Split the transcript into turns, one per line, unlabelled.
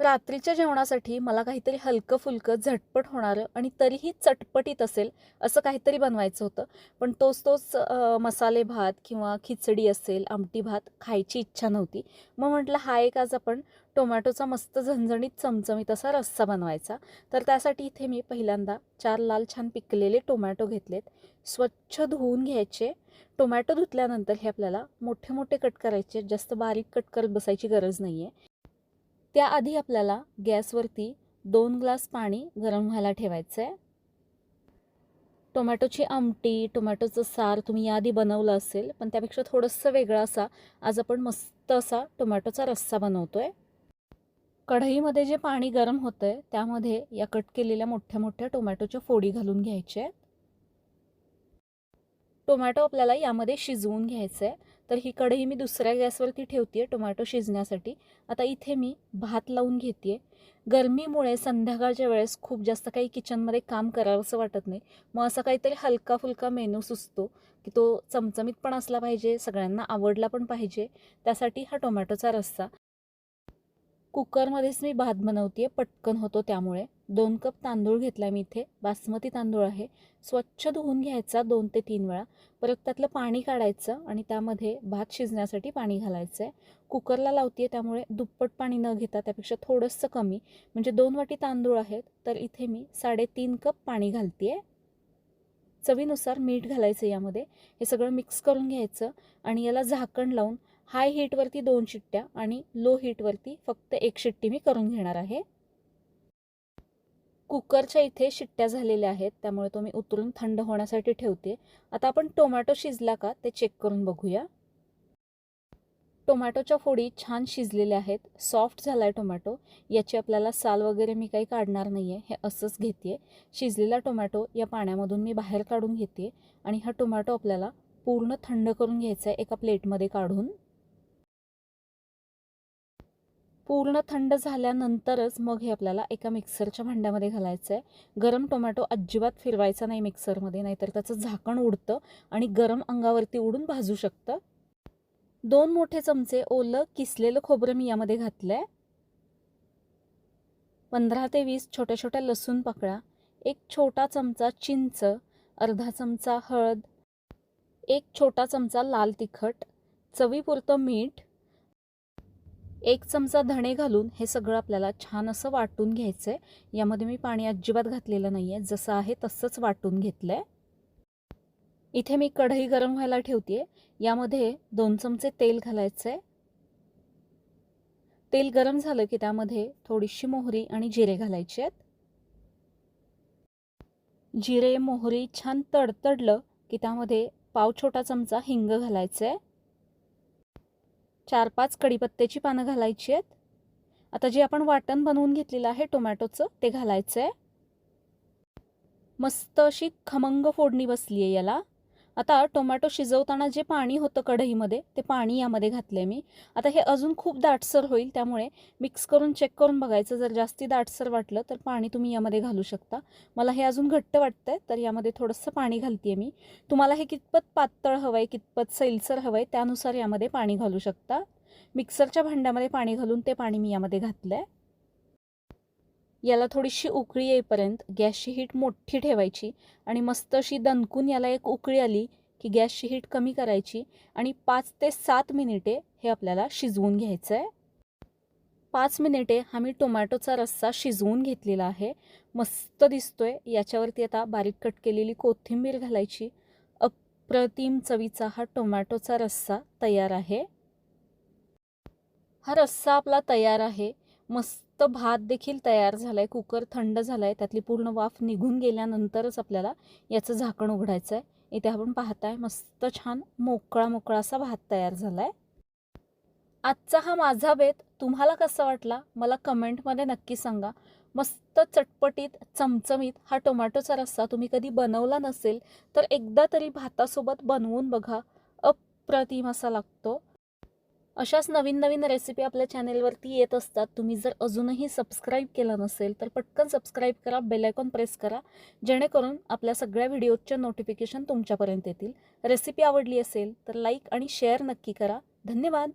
रात्रीच्या जेवणासाठी मला काहीतरी हलकं फुलकं झटपट होणारं आणि तरीही चटपटीत असेल असं काहीतरी बनवायचं होतं. पण तोच तोच मसाले भात किंवा खिचडी असेल आमटी भात खायची इच्छा नव्हती. मग म्हटलं हा एक आज आपण टोमॅटोचा मस्त झणझणीत चमचमीत असा रस्सा बनवायचा. तर त्यासाठी इथे मी पहिल्यांदा चार लाल छान पिकलेले टोमॅटो घेतलेत. स्वच्छ धुवून घ्यायचे. टोमॅटो धुतल्यानंतर हे आपल्याला मोठे मोठे कट करायचे. जास्त बारीक कट करत बसायची गरज नाही आहे त्याआधी आपल्याला गॅसवरती दोन ग्लास पाणी गरम व्हायला ठेवायचं आहे टोमॅटोची आमटी टोमॅटोचं सार तुम्ही याआधी बनवलं असेल पण त्यापेक्षा थोडंसं वेगळा असा. आज आपण मस्त असा टोमॅटोचा रस्सा बनवतो आहे कढईमध्ये जे पाणी गरम होतं आहे त्यामध्ये या कट केलेल्या मोठ्या मोठ्या टोमॅटोच्या फोडी घालून घ्यायच्या आहेत टोमॅटो आपल्याला यामध्ये शिजवून घ्यायचं आहे तर ही कढई मी दुसऱ्या गॅसवरती ठेवते आहे टोमॅटो शिजण्यासाठी. आता इथे मी भात लावून घेते गरमीमुळे संध्याकाळच्या वेळेस खूप जास्त काही किचनमध्ये काम करावंसं वाटत नाही. मग असा काहीतरी हलका फुलका मेनू सुचतो की तो चमचमीत पण असला पाहिजे सगळ्यांना आवडला पण पाहिजे. त्यासाठी हा टोमॅटोचा रस्सा. कुकरमध्येच मी भात बनवते आहे पटकन होतो त्यामुळे. दोन कप तांदूळ घेतला मी इथे. बासमती तांदूळ आहे. स्वच्छ धुवून घ्यायचा दोन ते तीन वेळा. परत त्यातलं पाणी काढायचं आणि त्यामध्ये भात शिजण्यासाठी पाणी घालायचं आहे कुकरला लावते त्यामुळे दुप्पट पाणी न घेता त्यापेक्षा थोडंसं कमी. म्हणजे दोन वाटी तांदूळ आहेत तर इथे मी साडेतीन कप पाणी घालते आहे चवीनुसार मीठ घालायचं यामध्ये. हे सगळं मिक्स करून घ्यायचं आणि याला झाकण लावून हाय हीटवरती दोन शिट्ट्या आणि लो हीटवरती फक्त एक शिट्टी मी करून घेणार आहे. कुकरच्या इथे शिट्ट्या झालेल्या आहेत त्यामुळे तो मी उतरून थंड होण्यासाठी ठेवते. आता आपण टोमॅटो शिजला का ते चेक करून बघूया. टोमॅटोच्या फोडी छान शिजलेल्या आहेत सॉफ्ट झाला आहे टोमॅटो. याची आपल्याला साल वगैरे मी काही काढणार नाही आहे हे असंच घेते शिजलेला टोमॅटो या पाण्यामधून मी बाहेर काढून घेते आणि हा टोमॅटो आपल्याला पूर्ण थंड करून घ्यायचा आहे एका प्लेटमध्ये काढून. पूर्ण थंड झाल्यानंतरच मग हे आपल्याला एका मिक्सरच्या भांड्यामध्ये घालायचं आहे गरम टोमॅटो अजिबात फिरवायचा नाही मिक्सरमध्ये नाहीतर त्याचं झाकण उडतं आणि गरम अंगावरती उडून भाजू शकतं. दोन मोठे चमचे ओलं किसलेलं खोबरं मी यामध्ये घातलं आहे पंधरा ते वीस छोट्या छोट्या लसूण पाकळ्या एक छोटा चमचा चिंच अर्धा चमचा हळद एक छोटा चमचा लाल तिखट चवीपुरतं मीठ एक चमचा धणे घालून हे सगळं आपल्याला छान असं वाटून घ्यायचं आहे यामध्ये मी पाणी अजिबात घातलेलं नाही आहे जसं आहे तसंच वाटून घेतलं आहे इथे मी कढई गरम व्हायला ठेवते यामध्ये दोन चमचे तेल घालायचं आहे तेल गरम झालं की त्यामध्ये थोडीशी मोहरी आणि जिरे घालायचे आहेत. जिरे मोहरी छान तडतडलं की त्यामध्ये पाव छोटा चमचा हिंग घालायचं आहे चार पाच कढीपत्त्याची पानं घालायची आहेत. आता जे आपण वाटण बनवून घेतलेलं आहे टोमॅटोचं ते घालायचं आहे मस्त अशी खमंग फोडणी बसली आहे याला. आता टोमॅटो शिजवताना जे पाणी होतं कढईमध्ये ते पाणी यामध्ये घातलं आहे मी. आता हे अजून खूप दाटसर होईल त्यामुळे मिक्स करून चेक करून बघायचं. जर जास्ती दाटसर वाटलं तर पाणी तुम्ही यामध्ये घालू शकता. मला हे अजून घट्ट वाटतं आहे तर यामध्ये थोडंसं पाणी घालते मी. तुम्हाला हे कितपत पातळ हवं आहे कितपत सैलसर हवं आहे त्यानुसार यामध्ये पाणी घालू शकता. मिक्सरच्या भांड्यामध्ये पाणी घालून ते पाणी मी यामध्ये घातलं आहे याला थोडीशी उकळी येईपर्यंत गॅसची हीट मोठी ठेवायची आणि मस्त अशी दणकून याला एक उकळी आली की गॅसची हीट कमी करायची आणि पाच ते सात मिनिटे हे आपल्याला शिजवून घ्यायचं आहे पाच मिनिटे हा मी टोमॅटोचा रस्सा शिजवून घेतलेला आहे. मस्त दिसतोय. याच्यावरती आता बारीक कट केलेली कोथिंबीर घालायची. अप्रतिम चवीचा हा टोमॅटोचा रस्सा तयार आहे. हा रस्सा आपला तयार आहे. मस्त भात देखील तयार झाला आहे कुकर थंड झाला आहे त्यातली पूर्ण वाफ निघून गेल्यानंतरच आपल्याला याचं झाकण उघडायचं आहे इथे आपण पाहताय मस्त छान मोकळा मोकळा असा भात तयार झाला आहे आजचा हा माझा बेत तुम्हाला कसा वाटला? मला कमेंटमध्ये नक्की सांगा. मस्त चटपटीत चमचमीत हा टोमॅटोचा रस्सा तुम्ही कधी बनवला नसेल तर एकदा तरी भातासोबत बनवून बघा. अप्रतिम असा लागतो. अशाच नवीन नवीन रेसिपी आपल्या चॅनेलवरती येत असतात. तुम्ही जर अजूनही सबस्क्राईब केला नसेल तर पटकन सबस्क्राईब करा बेलायकॉन प्रेस करा जेणेकरून आपल्या सगळ्या व्हिडिओजचे नोटिफिकेशन तुमच्यापर्यंत येतील. रेसिपी आवडली असेल तर लाईक आणि शेअर नक्की करा. धन्यवाद!